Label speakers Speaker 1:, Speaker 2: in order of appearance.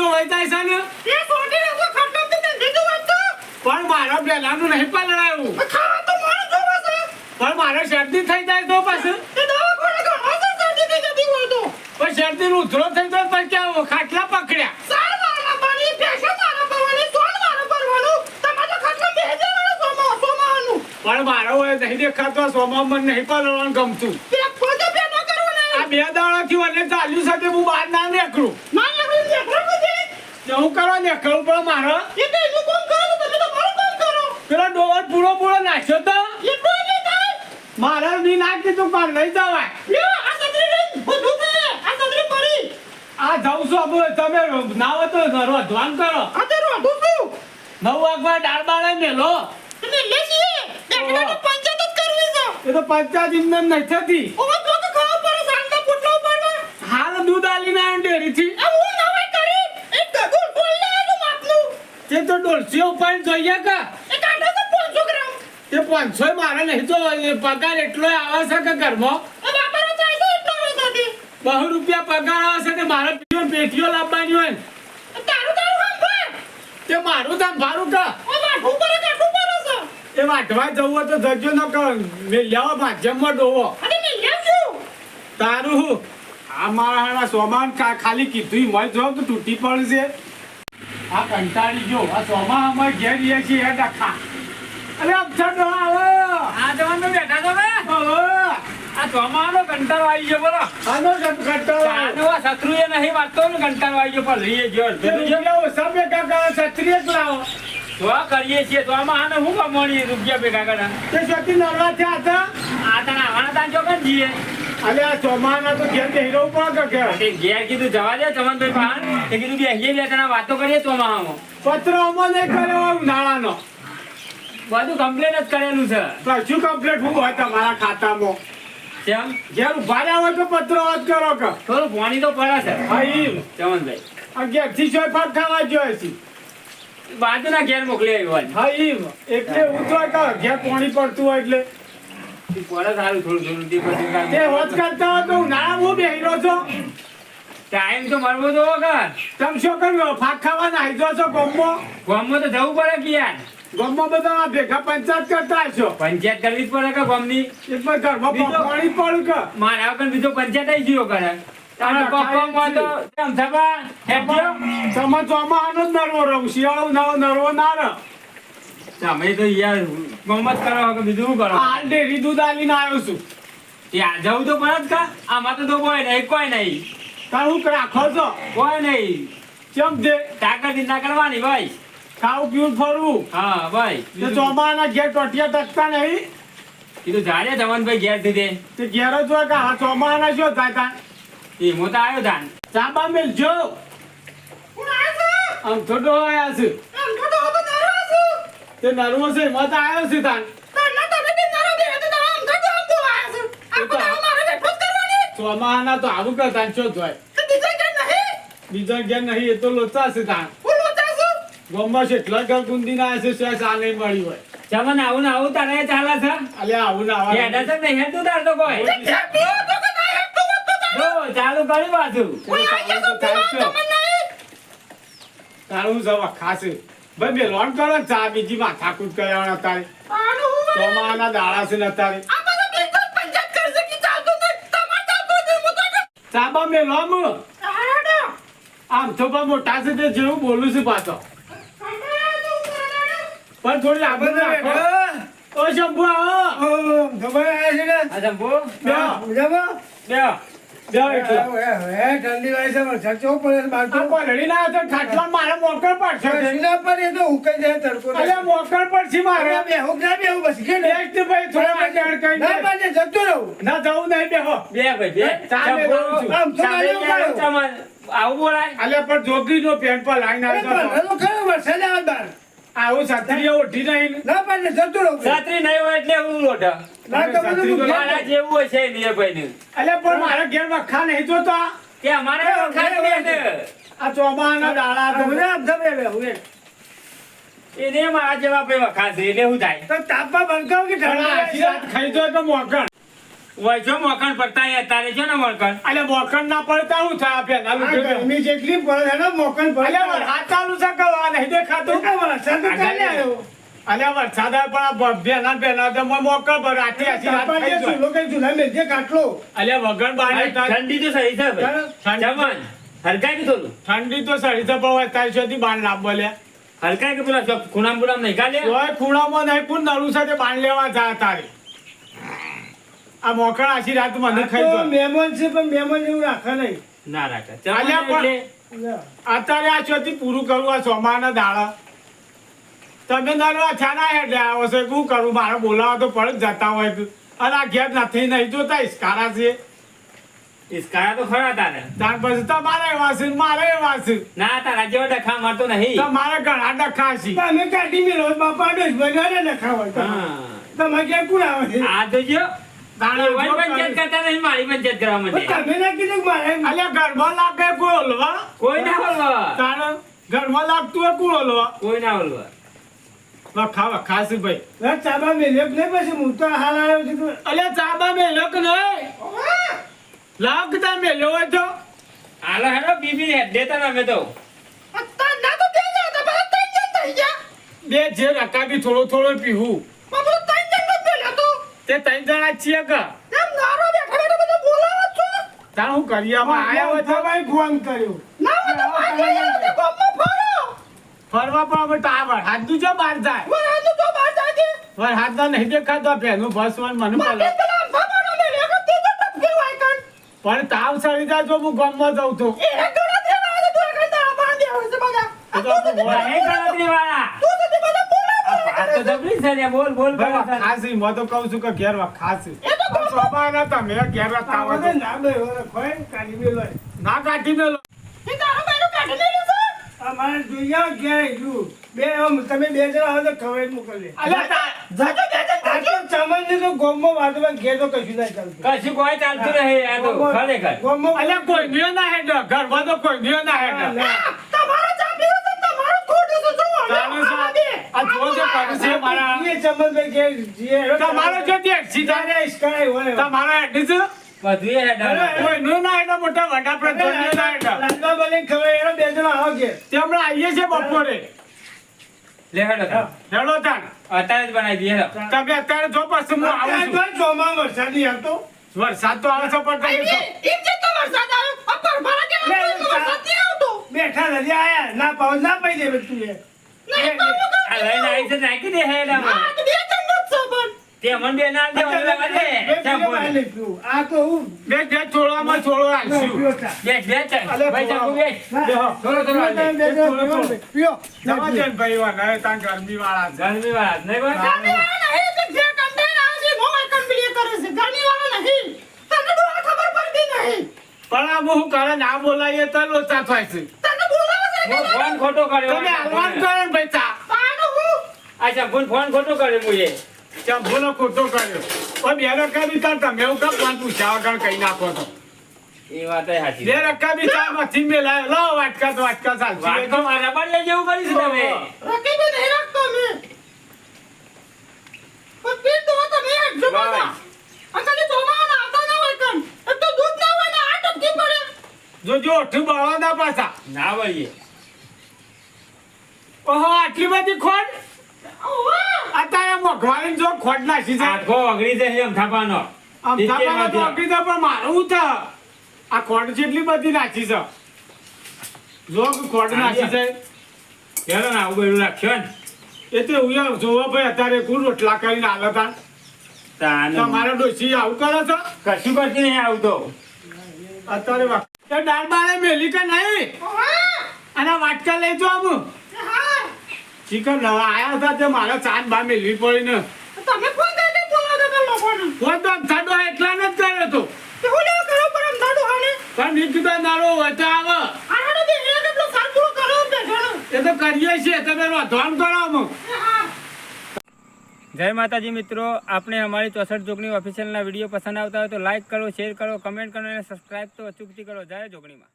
Speaker 1: હોય જાય છે ને
Speaker 2: એ સોટી ને તો તો તે દીધું વાત
Speaker 1: પણ મારો પહેલાનું નહીં પલળાયું
Speaker 2: ખાવા તો મારો જોવા છે.
Speaker 1: પણ મારો શરદી થઈ જાય તો પાછું.
Speaker 2: તે દવા કોને ઘણો છે શરદી થઈ જતી હોય તો.
Speaker 1: પણ શરદી ઉધરો થઈ જાય પછી ક્યાં ખાટલા પકડ્યા.
Speaker 2: સાર મારા બની પેશા મારા બવાની સોળ મારા પરવાનું તમે તો ખાટલો બેહજે મારા સોમો સોમાનું
Speaker 1: પણ મારો હોય નહીં દેખાતો સોમા મને નહીં પલળવાનું ગમતું.
Speaker 2: તે પોતે પે ન કરવું
Speaker 1: આ
Speaker 2: નહીં
Speaker 1: બે દાડાથી મને ચાલ્યું છે કે હું બહાર ના નીકળું.
Speaker 2: ના
Speaker 1: તો હું કરવા નીકળવું પડે મારે?
Speaker 2: એ તો એનું કામ કરો? તો તમે તો મારું કામ કરો.
Speaker 1: પેલો ડોવર પૂરો પૂરો નાખ્યો તો.
Speaker 2: એટલું એટલે થાય
Speaker 1: મારે બી નાખ કીધું પણ નહીં જવાય.
Speaker 2: લ્યો આ સદરી બધું પે આ સદરી પડી.
Speaker 1: આ જઉં છું હવે તમે નાવો તો રોધવાન કરો.
Speaker 2: આ તે છું.
Speaker 1: નવ વાગવા દાળ બાળે મેલો.
Speaker 2: તમે લેસીએ એટલે તો પંચાયત જ કરવી છે.
Speaker 1: એ તો પંચાયત એમ નહીં થતી.
Speaker 2: ઓવા તો ખાવા પડે સાંજના પોટલો પડે
Speaker 1: હાલ દૂધ આલીને આવ્યો ડેરીથી
Speaker 2: આ હું નવાઈ કરી એક ગગુલ બોલ લે આનું માપનું
Speaker 1: તે તો ડોલસીઓ ઉપાડીને જોઈએ કે?
Speaker 2: એ આટલો તો 500 ગ્રામ.
Speaker 1: તે પાંચસો મારે નહીં તો એ પગાર એટલો આવે છે કે ઘરમાં?
Speaker 2: આ બાપાનો ચાઈસો એટલો હોય સાથી
Speaker 1: બહુ રૂપિયા પગાર આવે છે તે મારે પીઓ પેટીઓ લાવવાની હોય? ને.
Speaker 2: તારું તારું ભાઈ
Speaker 1: તે મારું તામ ભારું કા
Speaker 2: ઓ વાઠું પર કાઠું પર છે.
Speaker 1: એ વાટવા જવું તો જજો ન કર મેં લેવા માધ્યમમાં ડોવો
Speaker 2: અને મેં લેવું
Speaker 1: તારું આ મારા સોમાન ખાલી કીધું મય જો તો તૂટી પડશે. આ કંટાળી જો આ સોમાં અમે ઘેર રહીએ છીએ એ ડખા. અરે અપછટ આવે
Speaker 3: આ જવાનું બેઠા ને? આ સોમાનો કંટાળો આવી ગયો બોલો.
Speaker 1: આનો કંટાળો
Speaker 3: આનો આ શત્રુએ નહીં વાંચતો ને કંટાળો આવી ગયો. પણ લઈએ ગયો
Speaker 1: જો. રૂપિયા કાકા શત્રુએ જ લાવો.
Speaker 3: તો કરીએ છીએ. તો આમાં આને શું કમાણી રૂપિયા ભેગા કરે
Speaker 1: તે શોથી નવરા થયા હતા.
Speaker 3: આ તને આવવાના જો કે જઈએ
Speaker 1: અલે આ ચોમાના તો ઘેર હીરો પણ કે ઘેર.
Speaker 3: કીધું જવા દે ચમનભાઈ બહાર. તે કીધું બેસીએ બે જણા વાતો કરીએ ચોમાહામાં.
Speaker 1: પત્ર અમલ નહીં કર્યો
Speaker 3: બધું કમ્પ્લેન જ કરેલું છે.
Speaker 1: કશું કમ્પ્લેટ હું હોય તમારા ખાતામાં?
Speaker 3: કેમ?
Speaker 1: ઘેર ઊભા રહ્યા હોય તો પત્રો વાત કરો કે.
Speaker 3: થોડું પાણી તો પડે છે.
Speaker 1: હા ઈમ.
Speaker 3: ચમનભાઈ
Speaker 1: આ ઘેરથી જોઈ ફાટ ખાવા જોઈએ છે.
Speaker 3: બાજુના ઘેર મોકલી આવ્યો.
Speaker 1: હા. એટલે હું તો કે ઘેર પાણી પડતું હોય એટલે.
Speaker 3: ટાઈમ તો મળવો તો વગર.
Speaker 1: તમે શું કર્યું? ફાટ ખાવા નાહી છો ગોમમાં?
Speaker 3: ગામમાં તો જવું પડે કે યાર?
Speaker 1: ગોમમાં બધા ભેગા પંચાયત કરતા હશો.
Speaker 3: પંચાયત કરવી જ પડે કે ગામની?
Speaker 1: ઘરમાં
Speaker 3: બીજો-
Speaker 1: પાણી પડ્યું કે.
Speaker 3: મારા વગર બીજો પંચાયત આઈ ગયો કરે?
Speaker 1: તમે ચોમાહાનો જ નરવો રહું શિયાળો નરવો ના રહે
Speaker 3: તમે તો યાર ગમત કરો કે બીજું કરો
Speaker 1: હાલ ડેરી દૂધ આલીને આવ્યો છું.
Speaker 3: ત્યાં જવું તો પડે જ કા? આમાં તો તો કોઈ નહીં કોઈ નહીં.
Speaker 1: તાર હું રાખો છો?
Speaker 3: કોઈ નહીં.
Speaker 1: કેમ છે
Speaker 3: તાકાત ના કરવાની ભાઈ.
Speaker 1: ખાવું પીવું ફરવું?
Speaker 3: હા ભાઈ.
Speaker 1: તે ચોમાના ઘેર ટોટિયા ટકતા નહીં?
Speaker 3: કીધું જાડે જવાનભાઈ ઘેરથી
Speaker 1: તે. ઘેર જ હોય કે હા ચોમાના શું થાય તા
Speaker 3: એ મો તો આવ્યો તાન.
Speaker 1: ચાબા મેલ જો. આમ થોડો આયા છે
Speaker 2: આમ તો તો તો નરવા છું
Speaker 1: તે નરવો છે એમાં તો આવ્યો છે તાન
Speaker 2: બે તો છો.
Speaker 1: આવું કરતા ને શું થાય
Speaker 2: બીજો કે નહીં.
Speaker 1: બીજા ઘેર નહીં એ તો લોચા છે તાન
Speaker 2: હું લોચા છું.
Speaker 1: ગોમમાં છે એટલા ઘર ગુંદી ના છે શું ચા નહીં મળી હોય.
Speaker 3: ચમન આવું ને આવું તારે ચાલે છે?
Speaker 1: અલે આવું ના આવે
Speaker 3: હેડે છે નહીં હેડતું તાર તો કોઈ?
Speaker 2: હોત
Speaker 3: ચાલુ કરી
Speaker 2: નહીં.
Speaker 1: તારું જવા ખાશે. ભાઈ બે લોન કરો ચા બીજી માથા કૂદ કર્યા તારે
Speaker 2: આનું
Speaker 1: ચોમાના દાડા છે ને તારે ચાબા મેલો આમ તો પણ મોટા છે તે જેવું બોલું છું પાછો પણ થોડી આગળ રાખો ઓ શંભુ આવો
Speaker 3: આ શંભુ
Speaker 1: બે
Speaker 3: બે
Speaker 1: એટલે ના તો મારે મોકર પડશે અરે મોકર પડશે મારે. એક તો ભાઈ થોડા વાગે અડકાઈ જાય. ના જવું નહીં બેહો.
Speaker 3: બે ભાઈ બે.
Speaker 1: ચા મેં લાવું છું.
Speaker 3: શંભુ, ચા મેં લાવું ચમન. આવું બોલાય.
Speaker 1: અલ્યા પણ જોગી નો પેન્ટ પર લાઈન આવતો આવું સાત્રીઓ ઉઠી નહીં
Speaker 3: છત્રી નહીં હોય એટલે હું લોટા મારા જેવું હોય છે ને એ ભાઈને
Speaker 1: અલ્યા પણ મારા ઘેર વખા નહીં જોતો
Speaker 3: કે અમારે વખા ને.
Speaker 1: આ ચોમાના દાડા તો
Speaker 3: એને મારા જેવા ભાઈ વખા છે એટલે શું થાય
Speaker 1: તાપમાં આ આખી રાત ખાઈ જો તો મોકર
Speaker 3: વૈસો મોખણ પડતા તારે છે ને મોખણ?
Speaker 1: અલે મોખણ ના પડતા હું થાય
Speaker 4: ગરમી જેટલી પડે છે ને પડે.
Speaker 1: અલે ચાલુ છે કે આ નહીં દેખાતું?
Speaker 4: આ વરસાદ તો આવ્યો.
Speaker 1: અલે વરસાદ આવે પણ આ તો મોય મોકળ પર રાત.
Speaker 4: ચૂલો ચૂલા કાટલો.
Speaker 1: અલે બાને
Speaker 3: ઠંડી તો સહી છે ભાઈ.
Speaker 1: ઠંડી-
Speaker 3: કે થોડું?
Speaker 1: ઠંડી તો સડી તો પણ અત્યારે સુધી બાર લાંબો બોલે
Speaker 3: હલકાય કે પેલા ખૂણા ખૂણામ નહીં કાલે
Speaker 1: ખૂણામાં નહીં પણ નળું સાથે બાંધ લેવા જાય તારે. આ મોકળ આખી રાત મને ખાઈ
Speaker 4: તો મહેમાન છે પણ મહેમાન એવું રાખે નહીં.
Speaker 3: ના રાખે.
Speaker 1: અલ્યા પણ- અત્યારે આ છોથી પૂરું કરું આ સોમાના દાડા. તમે નરવા છાના એટલે આવો છો શું કરું? મારે બોલાવા તો પડે જતા હોય કે. અને આ ઘેર નથી નહીં જોતા ઇસ્કારા છે.
Speaker 3: ઇસ્કારા તો ખરા તારે.
Speaker 1: તાર પછી તમારે એવા છે મારે એવા છે.
Speaker 3: ના તારા જેવો ડખા મારતો નહીં.
Speaker 1: તમારે ઘણા ડખા છે.
Speaker 4: તમે કાઢી મેલો બાપા ડોશ બજારે ન ખાવાય તમે. ક્યાં કોણ આવે? છે?
Speaker 3: આ તો જો
Speaker 1: તાણે
Speaker 3: એવાની
Speaker 1: જો
Speaker 3: પંચાયત કરતા નહીં મારી પંચાયત કરવા
Speaker 4: પણ તમે ના કીધું મારે
Speaker 1: અલ્યા ગરબા લાગે કોઈ
Speaker 3: કોઈ ના
Speaker 1: ઘરમાં લાગતું હોય કોઈ
Speaker 3: કોઈ ના બોલવા.
Speaker 1: વખા વખા છે ભાઈ
Speaker 4: ચાબા મેલ્યો કે નહીં પછી? હું તો હાલ આવ્યો છું
Speaker 1: અલ્યા ચાબા મેલ્યો કે નહીં? લાગતા મેલ્યો હોય તો.
Speaker 3: હાલો હેડો બીબી હેડ દેતા ના મેં તો.
Speaker 2: બે
Speaker 1: જે રકાબી થોડો થોડો પીવું
Speaker 2: બાપુ, ત્રણ જણ જ પેલા તો.
Speaker 1: તે ત્રણ જણા છીએ કે
Speaker 2: એમ નારો બેઠા બેઠા બધા બોલાવો છો.
Speaker 1: તાણ હું કરી આમાં આયા હોય તો
Speaker 4: ભાઈ ફોન કર્યો
Speaker 2: ના હું તો પાછો આવ્યો ને ગામમાં ફરો.
Speaker 1: ફરવા પણ હવે ટાવર હાથનું જો બહાર જાય
Speaker 2: વરાળનું તો બહાર જાય છે.
Speaker 1: વર હાથ ના નહીં દેખાતો પેલું બસ વન મને
Speaker 2: તે તો કણ.
Speaker 1: પણ તાવ સડી જાય તો હું ગામમાં જાઉં તો
Speaker 2: એ ગણતરી વાળા તો આ છે
Speaker 1: તો
Speaker 3: ગણતરી વાળા
Speaker 2: તું બોલાવો.
Speaker 3: આ તો જબરી છે ને બોલ બોલ કરે
Speaker 1: ભાઈ
Speaker 3: છે.
Speaker 1: ખાસી. હું તો કહું છું કે ઘેર વા ખાસી.
Speaker 2: એ તો
Speaker 1: તમે ઘેર હતા હોય
Speaker 4: તાવડે
Speaker 1: તો
Speaker 4: ના બેહો ખોય કાઢી મેલો
Speaker 1: ના કાઢી મેલો
Speaker 2: એ તારો બેડો કાઢી લેલું છે.
Speaker 4: અમારે જોઈએ ક્યાં એટલું બે આમ તમે બે જણા આવો તો ખવાય જ મોકલીએ
Speaker 1: અલ્યા તા-
Speaker 2: બે જણ
Speaker 4: આ તો સામાન્ય તો ગોમમાં વાતમાં ઘેર તો કશું ના ચાલતું.
Speaker 3: કશું કોઈ ચાલતું નહીં આ તો ખરેખર.
Speaker 4: ગોમમાં
Speaker 1: અલ્યા કોઈ નિયો ના હેડ ઘરમાં તો કોઈ નિયો ના હેડ
Speaker 2: આ તમારો ચા પીવો છે ને તમારું ખોટું છે. જો હવે
Speaker 1: તાણે શું?
Speaker 2: આવા દે.
Speaker 1: આ જો જો કરે છે મારા
Speaker 4: એ ચમનભાઈ ઘેર જઈએ.
Speaker 1: તમારો જો ટેક્સી થાય તમારો હેડ
Speaker 3: બધું એ
Speaker 1: નો ના હેડ મોટા વડાપ્રધાન નો ના હેડ.
Speaker 4: એનો બે જણા આવો.
Speaker 1: તે હમણાં આવીએ છે બપોરે.
Speaker 3: લે હેડો તાર.
Speaker 1: હેડો તાણ.
Speaker 3: અત્યારે જ બનાવી દઈએ
Speaker 1: તમે અત્યારે જો પછી હું આવું છું.
Speaker 4: તો ચોમામાં વરસાદ નહીં આવતો.
Speaker 1: વરસાદ તો આવે છે પણ તમે
Speaker 2: વરસાદ કે વરસાદ નહીં આવતો.
Speaker 4: બેઠા નથી આયા. ના પાવ ના પાઈ દે તું એ.
Speaker 2: નહીં
Speaker 3: આ લઈને આવી છે નાખી દે હેડ આમાં.
Speaker 2: આ બે જણ જ
Speaker 3: તે મને બે ના દે.
Speaker 4: આ તો હું
Speaker 1: બે બે છોડવામાં છોડો
Speaker 4: ના,
Speaker 1: રાખશું
Speaker 4: પીવો ચા.
Speaker 3: બેસ બેસ ચાલ. ભાઈ ચાકુ બેસ. થોડો થોડો હાલ દે.
Speaker 4: બે જણા પીવો ના,
Speaker 1: જવા
Speaker 4: પીવો.
Speaker 1: દે ને ભાઈ વાના તાન ગરમી વાળા
Speaker 3: ગરમી વાળા નહીં ભાઈ?
Speaker 2: ગાડી વાળા નહીં તો જે કંટાળા આવે છે, મોંમાં કંપનીએ કરે છે. ગાડી વાળા નહીં. તને ડોહા ખબર પડતી નહીં.
Speaker 1: પણ આ હું કરે ના બોલાવીએ તો લોચા થાય છે
Speaker 2: તને બોલાવે
Speaker 3: ફોન ખોટો કર્યો
Speaker 1: તમે હાલવાન કરો
Speaker 2: હું.
Speaker 3: આ ચંપુને ફોન ખોટો કર્યો મુએ
Speaker 1: ચા બોલો ખોટો કર્યો. પણ બે રકા બી તાર તમે એવું કામ પૂછ્યા વગર કઈ નાખો તો.
Speaker 3: એ વાત એ સાચી.
Speaker 1: બે રકા બી ચા નથી મેલાય લો વાટકા તો વાટકા
Speaker 3: ચાલ.
Speaker 1: વાટકો
Speaker 3: તો. મારા પર લઈ જેવું કરીશું તમે.
Speaker 2: રકીબી નહીં રાખતો મે પીટ દો તમે હટજો બધા. કદી ચોમાહાના આવતા ના હોય. એક તો દૂધ ના હોય ને આ ટપકી પડે.
Speaker 1: જો જો ઓઠું બાળવા ના પાછા.
Speaker 3: ના વળીએ
Speaker 1: ઓહો આટલી બધી ખોટ. અત્યારે મોઘવારી જો ખોટ નાખી છે.
Speaker 3: આખો ઓગળી જશે એમ થાપાનો.
Speaker 1: આમ થાપાનો તો ઓગળી જાય પણ મારું હું આ ખોટ જેટલી બધી નાખી છે. જો ખોટ નાખી છે
Speaker 3: ત્યારે ને આવું બધું રાખ્યો ને?
Speaker 1: એ તો એવું જોવા ભાઈ અત્યારે કુલ રોટલા કરીને હાલત તમારા ડોશી આવું કરે છે?
Speaker 3: કશું કરતી નહીં આવતો.
Speaker 1: અત્યારે દાળ બાળે મેલી કે નહીં? અને વાટકા લેજો આમ. ચિકન નવા આયા હતા તે મારા ચાંદ બા મેલવી પડી ને
Speaker 2: તમે કોણ કઈ બોલાવો તમે લોકોને?
Speaker 1: કોણ તો અમથાડો એટલા ન જ કર્યો તો
Speaker 2: તે હું લેવા કરો પર અમદાવાદ હાલે.
Speaker 1: પણ નીકળતા નારો હોય તો આવે
Speaker 2: આ હાડો બે એક એટલો સારું કરો બેઠાનો.
Speaker 1: એ તો કરીએ છે તમે રોધવાન કરો આમ
Speaker 2: હા.
Speaker 3: જય માતાજી મિત્રો આપણે અમારી ચોસઠ જોગણી ઓફિશિયલના વીડિયો પસંદ આવતા હોય તો લાઇક કરો શેર કરો કમેન્ટ કરો અને સબસ્ક્રાઈબ તો અચૂકથી કરો જય જોગણીમાં